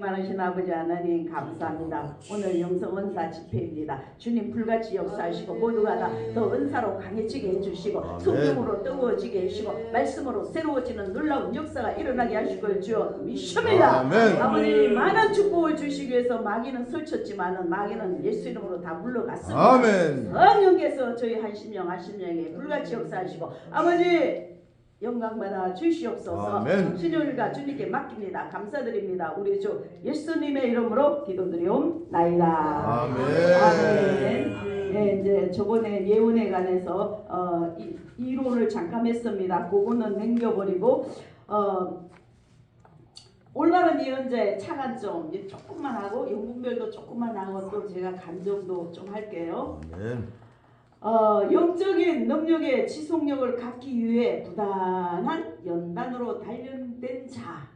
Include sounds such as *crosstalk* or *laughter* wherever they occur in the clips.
많으신 아버지 하나님 감사합니다. 오늘 영성 은사 집회입니다. 주님 불같이 역사하시고 모두가 다 더 은사로 강해지게 해주시고. 성령으로 뜨거워지게 해주시고 말씀으로 새로워지는 놀라운 역사가 일어나게 하시고 주여 믿습니다. 아버지 많은 축복을 주시기 위해서 마귀는 설쳤지만은 마귀는 예수 이름으로 다 물러갔습니다. 아멘. 성령께서 저희 한심령 한심령에 불같이 역사하시고 아버지 영광 받아 주시옵소서 아멘. 신용일과 주님께 맡깁니다 감사드립니다 우리 주 예수님의 이름으로 기도드리옵나이다 아멘. 아멘. 네, 이제 저번에 예언에 관해서 어, 이, 이론을 잠깐 했습니다 그거는 남겨버리고 어, 올바른 예언자의 차관점 조금만 하고 영분별도 조금만 하고 또 제가 간정도 좀 할게요. 아멘. 어, 영적인 능력의 지속력을 갖기 위해 부단한 연단으로 단련된 자.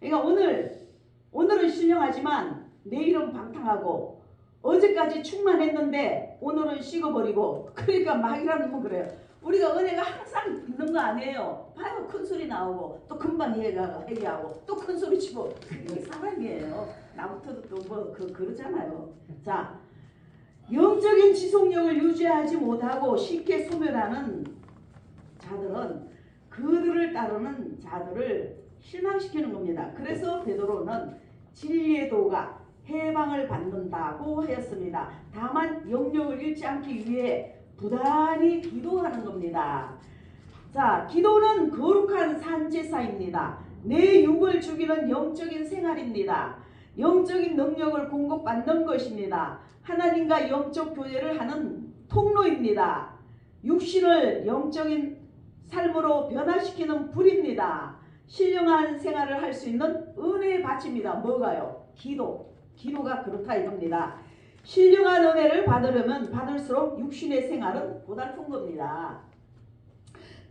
그러니까 오늘 오늘은 신령하지만 내일은 방탕하고 어제까지 충만했는데 오늘은 식어버리고 그러니까 막이라는 건 그래요. 우리가 은혜가 항상 있는 거 아니에요. 봐요 큰 소리 나오고 또 금방 이해가 회개하고 또 큰 소리 치고 이게 사람이에요. 나부터도 또 뭐 그, 그러잖아요. 자 영적인 지속력을 유지하지 못하고 쉽게 소멸하는 자들은 그들을 따르는 자들을 실망시키는 겁니다. 그래서 베드로는 진리의 도가 해방을 받는다고 하였습니다. 다만 영역을 잃지 않기 위해 부단히 기도하는 겁니다. 자, 기도는 거룩한 산제사입니다. 내 육을 죽이는 영적인 생활입니다. 영적인 능력을 공급받는 것입니다. 하나님과 영적 교제를 하는 통로입니다. 육신을 영적인 삶으로 변화시키는 불입니다. 신령한 생활을 할 수 있는 은혜의 밭입니다. 뭐가요? 기도. 기도가 그렇다 이겁니다. 신령한 은혜를 받으려면 받을수록 육신의 생활은 고달픈 겁니다.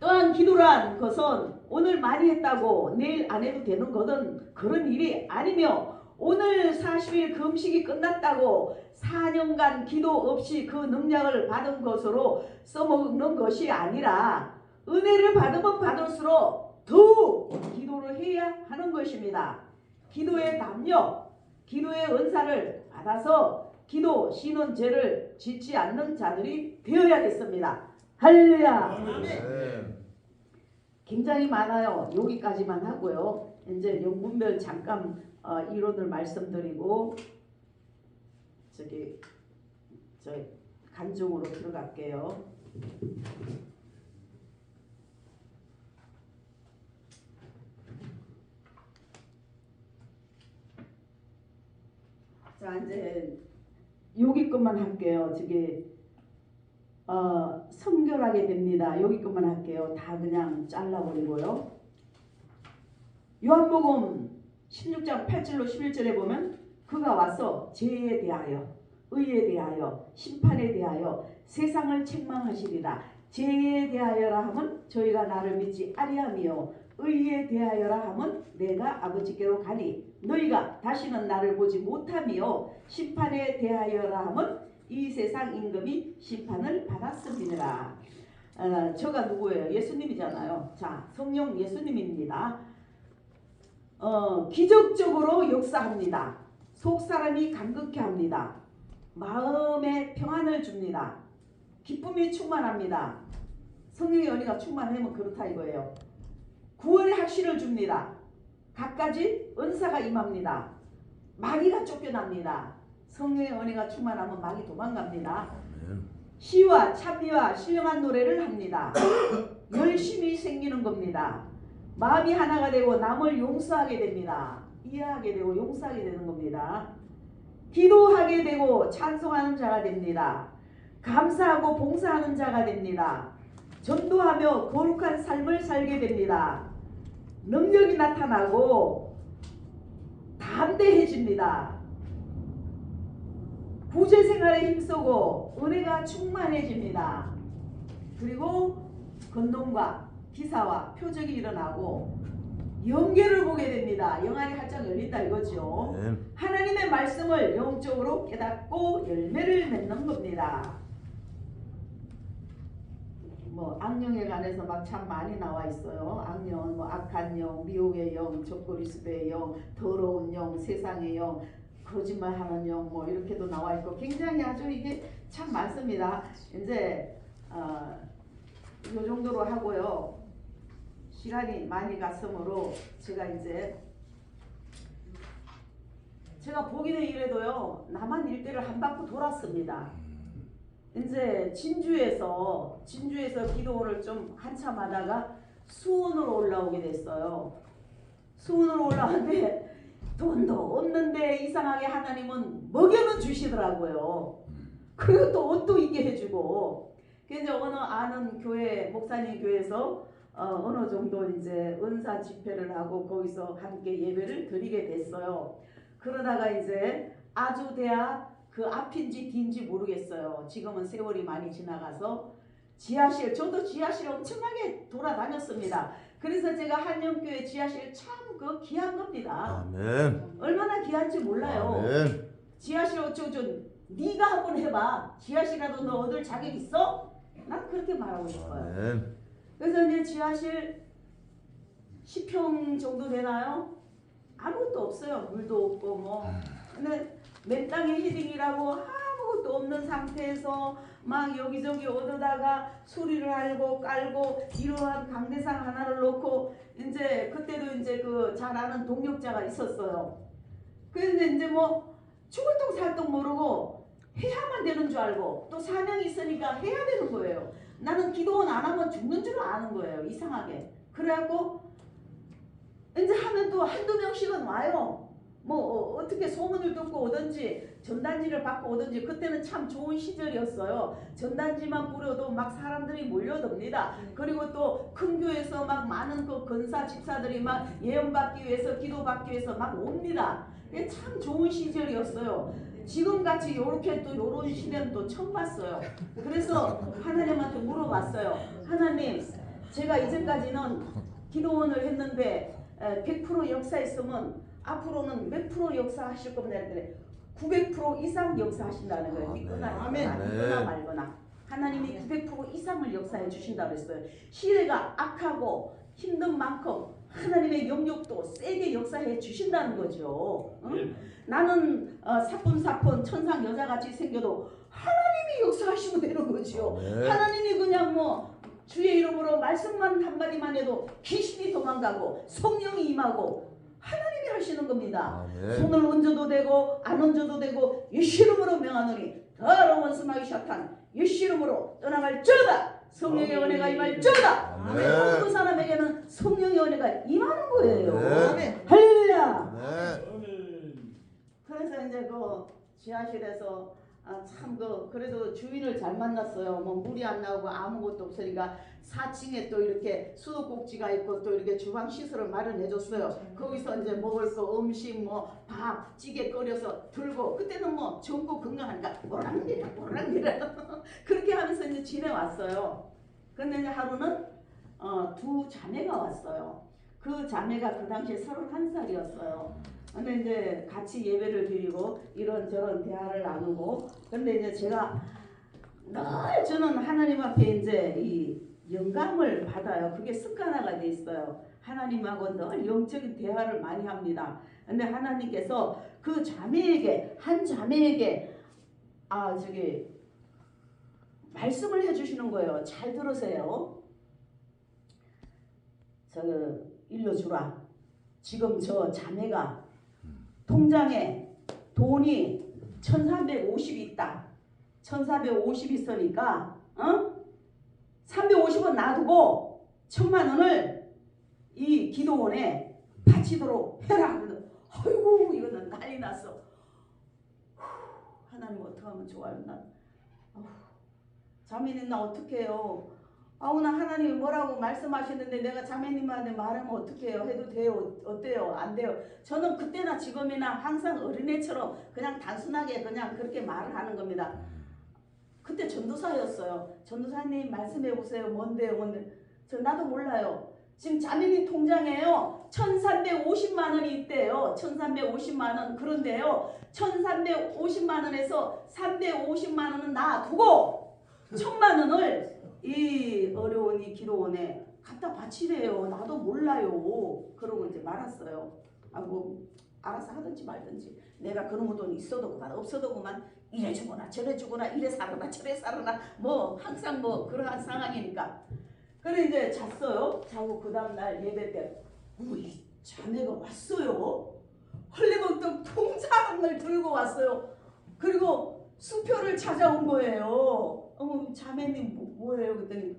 또한 기도란 것은 오늘 많이 했다고 내일 안 해도 되는 것은 그런 일이 아니며 오늘 40일 금식이 끝났다고 4년간 기도 없이 그 능력을 받은 것으로 써먹는 것이 아니라 은혜를 받으면 받을수록 더욱 기도를 해야 하는 것입니다. 기도의 담력, 기도의 은사를 받아서 기도 쉬는 죄를 짓지 않는 자들이 되어야겠습니다. 할렐루야. 아멘. 굉장히 많아요. 여기까지만 하고요. 이제 영분별 잠깐 어, 이론을 말씀드리고 저기 저 간중으로 들어갈게요. 자 이제 여기 것만 할게요. 저기 어, 성결하게 됩니다. 여기 것만 할게요. 다 그냥 잘라버리고요. 요한복음 16장 8절로 11절에 보면 그가 와서 죄에 대하여 의에 대하여 심판에 대하여 세상을 책망하시리라. 죄에 대하여라 하면 저희가 나를 믿지 아니하며 의에 대하여라 하면 내가 아버지께로 가니 너희가 다시는 나를 보지 못하며 심판에 대하여라 하면 이 세상 임금이 심판을 받았습니다. 어, 저가 누구예요? 예수님이잖아요. 자, 성령 예수님입니다. 어, 기적적으로 역사합니다. 속 사람이 감격해 합니다. 마음에 평안을 줍니다. 기쁨이 충만합니다. 성령의 연희가 충만하면 그렇다 이거예요. 구원의 확신을 줍니다. 갖가지 은사가 임합니다. 마귀가 쫓겨납니다. 성령의 은혜가 충만하면 마귀 도망갑니다. 시와 찬미와 신령한 노래를 합니다. *coughs* 열심히 생기는 겁니다. 마음이 하나가 되고 남을 용서하게 됩니다. 이해하게 되고 용서하게 되는 겁니다. 기도하게 되고 찬송하는 자가 됩니다. 감사하고 봉사하는 자가 됩니다. 전도하며 거룩한 삶을 살게 됩니다. 능력이 나타나고 담대해집니다. 구제 생활에 힘쓰고 은혜가 충만해집니다. 그리고 건동과 기사와 표적이 일어나고 영계를 보게 됩니다. 영안이 활짝 열린다 이거죠. 아멘. 하나님의 말씀을 영적으로 깨닫고 열매를 맺는 겁니다. 뭐 악령에 관해서 막 참 많이 나와 있어요. 악령, 뭐 악한 영, 미혹의 영, 적그리스도의 영, 더러운 영, 세상의 영, 거짓말하는 영, 뭐 이렇게도 나와 있고 굉장히 아주 이게 참 많습니다. 이제 어, 이 정도로 하고요. 시간이 많이 갔으므로 제가 이제 제가 보기는 이래도요 남한 일대를 한 바퀴 돌았습니다. 이제 진주에서 진주에서 기도를 좀 한참 하다가 수원으로 올라오게 됐어요. 수원으로 올라왔는데 돈도 없는데 이상하게 하나님은 먹여는 주시더라고요. 그리고 또 옷도 입게 해주고. 그래서 어느 아는 교회 목사님 교회에서 어, 어느 정도 이제 은사 집회를 하고 거기서 함께 예배를 드리게 됐어요. 그러다가 이제 아주 대학 그 앞인지 뒤인지 모르겠어요. 지금은 세월이 많이 지나가서 지하실 저도 지하실 엄청나게 돌아다녔습니다. 그래서 제가 한영교회 지하실 참 그 귀한 겁니다. 아멘. 얼마나 귀한지 몰라요. 아멘. 지하실 어쩌고 네가 한번 해봐. 지하실이라도 너 얻을 자격 있어? 난 그렇게 말하고 싶어요. 아멘. 그래서 이제 지하실 10평 정도 되나요? 아무것도 없어요. 물도 없고 뭐. 근데 맨 땅에 헤딩이라고 아무것도 없는 상태에서 막 여기저기 얻어다가 수리를 하고 깔고 이러한 강대상 하나를 놓고 이제 그때도 이제 그 잘 아는 동력자가 있었어요. 그런데 이제 뭐 죽을 똥살똥 모르고 해야만 되는 줄 알고 또 사명이 있으니까 해야 되는 거예요. 나는 기도원 안 하면 죽는 줄 아는 거예요. 이상하게. 그래갖고 이제 하면 또 한두 명씩은 와요. 뭐 어, 떻게 소문을 듣고 오든지 전단지를 받고 오든지 그때는 참 좋은 시절이었어요. 전단지만 뿌려도 막 사람들이 몰려듭니다. 그리고 또 큰 교회에서 막 많은 그 근사 집사들이 막 예언받기 위해서 기도받기 위해서 막 옵니다. 이게 참 좋은 시절이었어요. 지금 같이 요렇게 또 요런 시대는 또 처음 봤어요. 그래서 하나님한테 물어봤어요. 하나님, 제가 이제까지는 기도원을 했는데 에, 100% 역사했으면 앞으로는 몇 프로 역사하실 겁니다. 그랬더니 900% 이상 역사하신다는 거예요. 믿거나 아멘. 말거나, 믿거나 말거나. 하나님이 900% 이상을 역사해 주신다 그랬어요. 시대가 악하고 힘든 만큼 하나님의 영역도 세게 역사해 주신다는 거죠. 응? 나는 어, 사뿐사뿐 천상 여자같이 생겨도 하나님이 역사하시면 되는 거죠. 아멘. 하나님이 그냥 뭐 주의 이름으로 말씀만 한마디만 해도 귀신이 도망가고 성령이 임하고 하나님이 하시는 겁니다. 아멘. 손을 얹어도 되고 안 얹어도 되고 예수 이름으로 명하노니 더러운 스마이 샤탄 예수 이름으로 떠나갈지어다 성령의 은혜가 아멘. 그 사람에게는 성령의 은혜가 임하는 거예요 아멘. 할렐루야 아멘. 그래서 이제 그 지하실에서 그 그래도 주인을 잘 만났어요. 뭐 물이 안 나오고 아무것도 없으니까 4층에 또 이렇게 수도꼭지가 있고 또 이렇게 주방 시설을 마련해 줬어요. 거기서 이제 먹을 거 음식 뭐 밥 찌개 끓여서 들고 그때는 뭐 전국 건강하니까 오랑내라 오랑내라 *laughs* 그렇게 하면서 이제 지내왔어요. 근데 이제 하루는 어, 두 자매가 왔어요. 그 자매가 그 당시에 31살이었어요. 근데 이제 같이 예배를 드리고 이런저런 대화를 나누고 근데 이제 제가 늘 저는 하나님 앞에 이제 이 영감을 받아요. 그게 습관화가 돼 있어요. 하나님하고 늘 영적인 대화를 많이 합니다. 근데 하나님께서 그 자매에게 한 자매에게 아 저기 말씀을 해주시는 거예요. 잘 들으세요. 저 일러주라. 지금 저 자매가 통장에 돈이 1350 있다. 1450 있으니까 어? 350원 놔두고 천만 원을 이 기도원에 바치도록 해라. 아이고 이거는 난리 났어. 후, 하나님 어떻게 하면 좋아요? 난 어후, 자매님 나 어떻게 해요? 아우 나 하나님이 뭐라고 말씀하시는데 내가 자매님한테 말하면 어떻게 해요? 해도 돼요? 어때요? 안 돼요? 저는 그때나 지금이나 항상 어린애처럼 그냥 단순하게 그냥 그렇게 말을 하는 겁니다. 그때 전도사였어요. 전도사님 말씀해 보세요. 뭔데요? 뭔데? 저 나도 몰라요. 지금 자매님 통장에요. 1350만 원이 있대요. 1350만 원. 그런데요. 1350만 원에서 350만 원은 놔두고 천만 원을 이 어려운 이 기도원에 갖다 바치래요. 나도 몰라요. 그러고 이제 말았어요. 아뭐 알아서 하든지 말든지 내가 그런 돈 있어도 그만 없어도 그만 이래 주거나 저래 주거나 이래 사거나 저래 사거나 뭐 항상 뭐 그러한 상황이니까 그래 이제 잤어요. 자고 그 다음날 예배 때 우리 자매가 왔어요. 헐레벌떡 통장을 들고 왔어요. 그리고 수표를 찾아온 거예요. 어머 자매님 뭐, 뭐예요? 그랬더니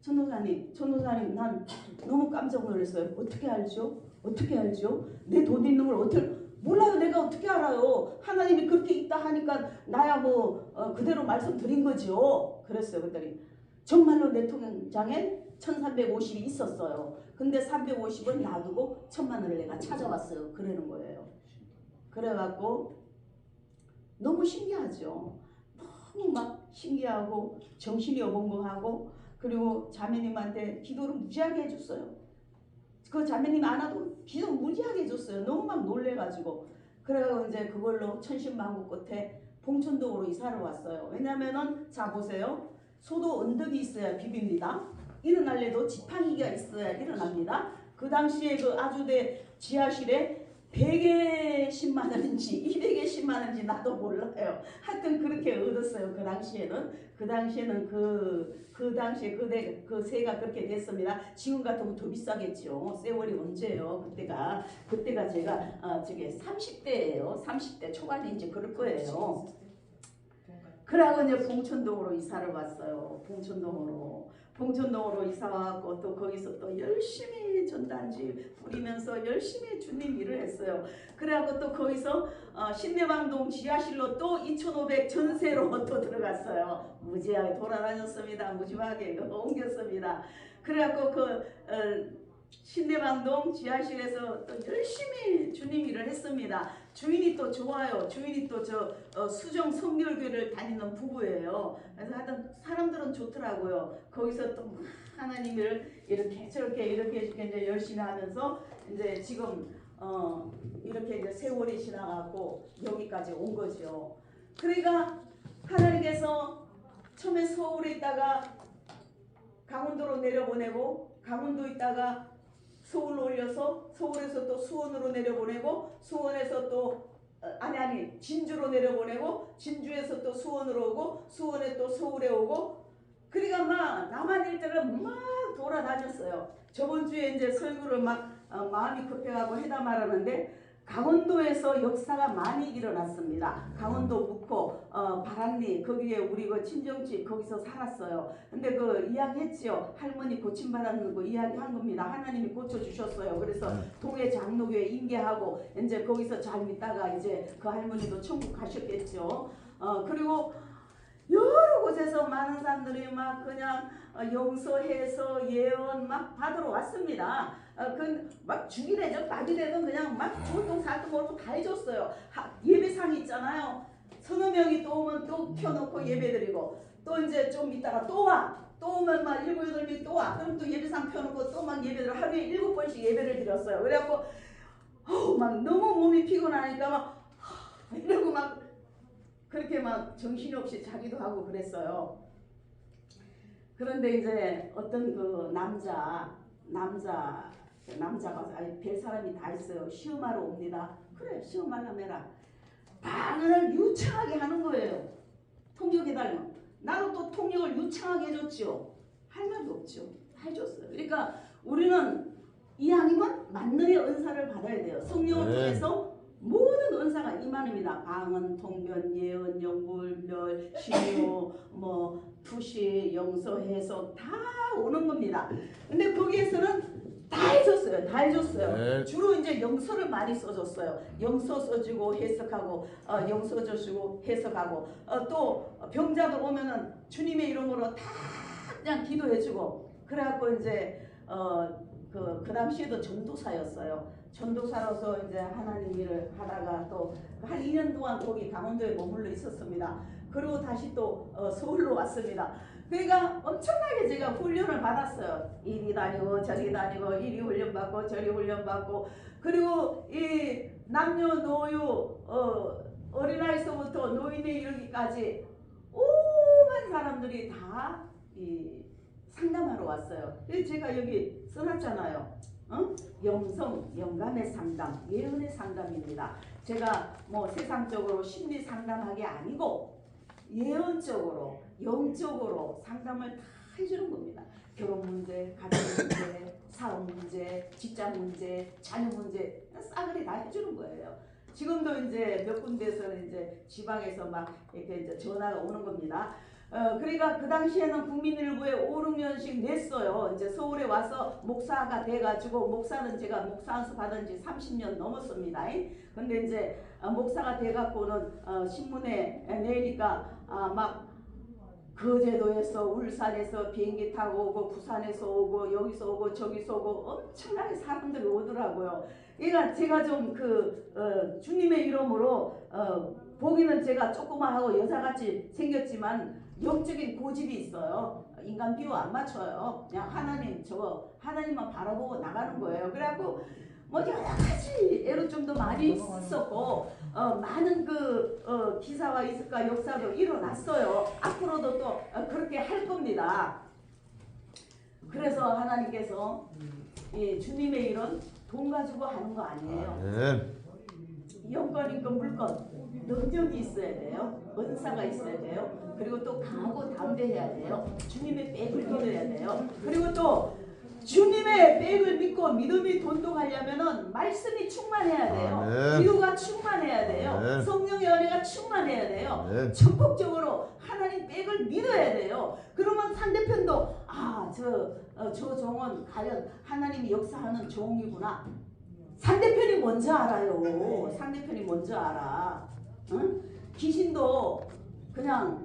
전도사님, 전도사님 난 너무 깜짝 놀랐어요. 어떻게 알죠? 어떻게 알죠? 내 돈 있는 걸 어떻게 몰라요. 내가 어떻게 알아요? 하나님이 그렇게 있다 하니까 나야 뭐 어, 그대로 말씀드린 거죠. 그랬어요. 그랬더니 정말로 내 통장에 1350이 있었어요. 근데 350은 놔두고 천만 원을 내가 찾아왔어요. 그러는 거예요. 그래갖고 너무 신기하죠. 너무 막 신기하고 정신이 어벙벙하고 그리고 자매님한테 기도를 무지하게 해줬어요. 그 자매님 안 와도 기도 무지하게 해줬어요. 너무 막 놀래가지고 그래서 이제 그걸로 천신만고 끝에 봉천동으로 이사를 왔어요. 왜냐면은 자 보세요. 소도 언덕이 있어야 비빕니다. 일어날래도 지팡이가 있어야 일어납니다. 그 당시에 그 아주대 지하실에 100에 10만 원인지 *laughs* 200에 10만 원인지 *laughs* 나도 몰라요. 하여튼 그렇게 얻었어요. 그 당시에는 그 당시에는 그, 그 당시에 그 대 그 세가 그렇게 됐습니다. 지금 같으면 더 비싸겠죠. 세월이 언제요? 그때가 그때가 제가 어, 저기 30대예요. 30대 초반인지 그럴 거예요. 그러고 이제 봉천동으로 이사를 왔어요. 봉천동으로. 봉천동으로 이사 와갖고 또 거기서 또 열심히 전단지 부리면서 열심히 주님 일을 했어요. 그래갖고 또 거기서 어, 신내방동 지하실로 또 2,500 전세로 *laughs* 또 들어갔어요. 무지하게 돌아다녔습니다. 무지하게 *laughs* 옮겼습니다. 그래갖고 그 어, 신내방동 지하실에서 또 열심히 주님 일을 했습니다. 주인이 또 좋아요. 주인이 또저 어, 수정 성결교를 다니는 부부예요. 그래서 하여튼 사람들은 좋더라고요. 거기서 또막 하나님을 이렇게 저렇게 이렇게 이렇게 이제 열심히 하면서 이제 지금 어 이렇게 이제 세월이 지나가고 여기까지 온 거죠. 그러니까 하나님께서 처음에 서울에 있다가 강원도로 내려보내고 강원도 있다가 서울로 올려서 서울에서 또 수원으로 내려보내고 수원에서 또 어, 아니 아니 진주로 내려보내고 진주에서 또 수원으로 오고 수원에 또 서울에 오고 그러니까 막 남한 일들은 막 돌아다녔어요. 저번 주에 이제 설교를 막 어, 마음이 급해가고 해다 말하는데 강원도에서 역사가 많이 일어났습니다. 강원도 묵호, 어, 바람리 거기에 우리 그 친정집 거기서 살았어요. 근데 그 이야기했지요. 할머니 고침 받았는 거 이야기한 겁니다. 하나님이 고쳐 주셨어요. 그래서 동해 장로교에 임계하고 이제 거기서 잘 있다가 이제 그 할머니도 천국 가셨겠죠. 어, 그리고 여러 곳에서 많은 사람들이 막 그냥 어, 용서해서 예언 막 받으러 왔습니다. 어, 그막 죽이래죠. 낙이래도 그냥 막 좋은 살도 모르고 다 해줬어요. 하, 예배상 있잖아요. 서너 명이 또 오면 또 켜놓고 예배드리고 또 이제 좀 있다가 또 와. 또 오면 막 일곱 여덟 명이 또 와. 그럼 또 예배상 펴놓고 또 막 예배를 하루에 일곱 번씩 예배를 드렸어요. 그래갖고 어우, 막 너무 몸이 피곤하니까 막 하, 이러고 막 그렇게 막 정신없이 자기도 하고 그랬어요. 그런데 이제 어떤 그 남자 남자 남자가 아니, 별 사람이 다 있어요. 시험하러 옵니다. 그래 시험하려면 해라. 방언을 유창하게 하는 거예요. 통역해달라면 나도 또 통역을 유창하게 해줬죠. 할 말도 없죠. 해줬어요. 그러니까 우리는 이왕이면 만능의 은사를 받아야 돼요. 성령을 네. 통해서 모든 은사가 임하입니다. 방언, 통변, 예언, 영불멸, 신유, 뭐 투시, 영서, 해석 다 오는 겁니다. 근데 거기에서는 다 해줬어요. 다 해줬어요. 네. 주로 이제 영서를 많이 써줬어요. 영서 써주고 해석하고 어, 영서 써주고 해석하고 어, 또 병자들 오면은 주님의 이름으로 다 그냥 기도해주고 그래갖고 이제 어 그 그 당시에도 전도사였어요. 전도사로서 이제 하나님 일을 하다가 또 한 2년 동안 거기 강원도에 머물러 있었습니다. 그리고 다시 또 어, 서울로 왔습니다. 그러니까 엄청나게 제가 훈련을 받았어요. 이리 다니고 저리 다니고 이리 훈련 받고 저리 훈련 받고 그리고 이 남녀노유 어, 어린아이서부터 노인에 이르기까지 오만 사람들이 다 이 상담하러 왔어요. 제가 여기 써놨잖아요. 어? 영성, 영감의 상담, 예언의 상담입니다. 제가 뭐 세상적으로 심리 상담하기 아니고 예언적으로, 영적으로 상담을 다 해주는 겁니다. 결혼 문제, 가정 문제, *coughs* 사업 문제, 직장 문제, 자녀 문제 싸그리 다 해주는 거예요. 지금도 이제 몇 군데에서는 이제 지방에서 막 이렇게 이제 전화가 오는 겁니다. 어, 그러니까 그 당시에는 국민일보에 5, 6년씩 냈어요. 이제 서울에 와서 목사가 돼가지고 목사는 제가 목사 안수 받은 지 30년 넘었습니다. 근데 이제 어, 목사가 돼갖고는 어, 신문에 내니까 아, 막 거제도에서 울산에서 비행기 타고 오고 부산에서 오고 여기서 오고 저기서 오고 엄청나게 사람들이 오더라고요. 그러니까 제가 좀그 주님의 이름으로 어, 보기는 제가 조그만하고 여자같이 생겼지만 영적인 고집이 있어요. 인간 비유 안 맞춰요. 그냥 하나님 저거 하나님만 바라보고 나가는 거예요. 그래갖고 뭐 여러 가지 애로점도 많이 있었고 어, 많은 그 어, 기사와 이슬과 역사도 일어났어요. 앞으로도 또 어, 그렇게 할 겁니다. 그래서 하나님께서 이 주님의 일은 돈 가지고 하는 거 아니에요. 아 멘. 영권 있고 물권 능력이 있어야 돼요. 은사가 있어야 돼요. 그리고 또 강하고 담대해야 돼요. 주님의 백을 믿어야 돼요. 그리고 또 주님의 백을 믿고 믿음이 돈독하려면은 말씀이 충만해야 돼요. 기도가 충만해야 돼요. 성령의 은혜가 충만해야 돼요. 아멘. 적극적으로 하나님 백을 믿어야 돼요. 그러면 상대편도 아저 어, 저 종은 과연 하나님이 역사하는 종이구나. 상대편이 먼저 알아요. 상대편이 먼저 알아. 응? 귀신도 그냥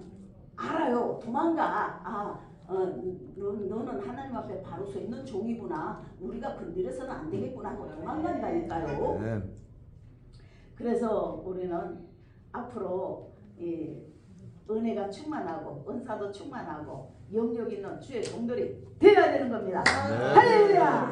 알아요. 도망가. 아, 어, 너, 너는 하나님 앞에 바로 서 있는 종이구나. 우리가 건드려서는 안 되겠구나 하고 도망간다니까요. 아멘. 그래서 우리는 앞으로 이 은혜가 충만하고 은사도 충만하고 영역 있는 주의 종들이 되어야 되는 겁니다. 네. 할렐루야.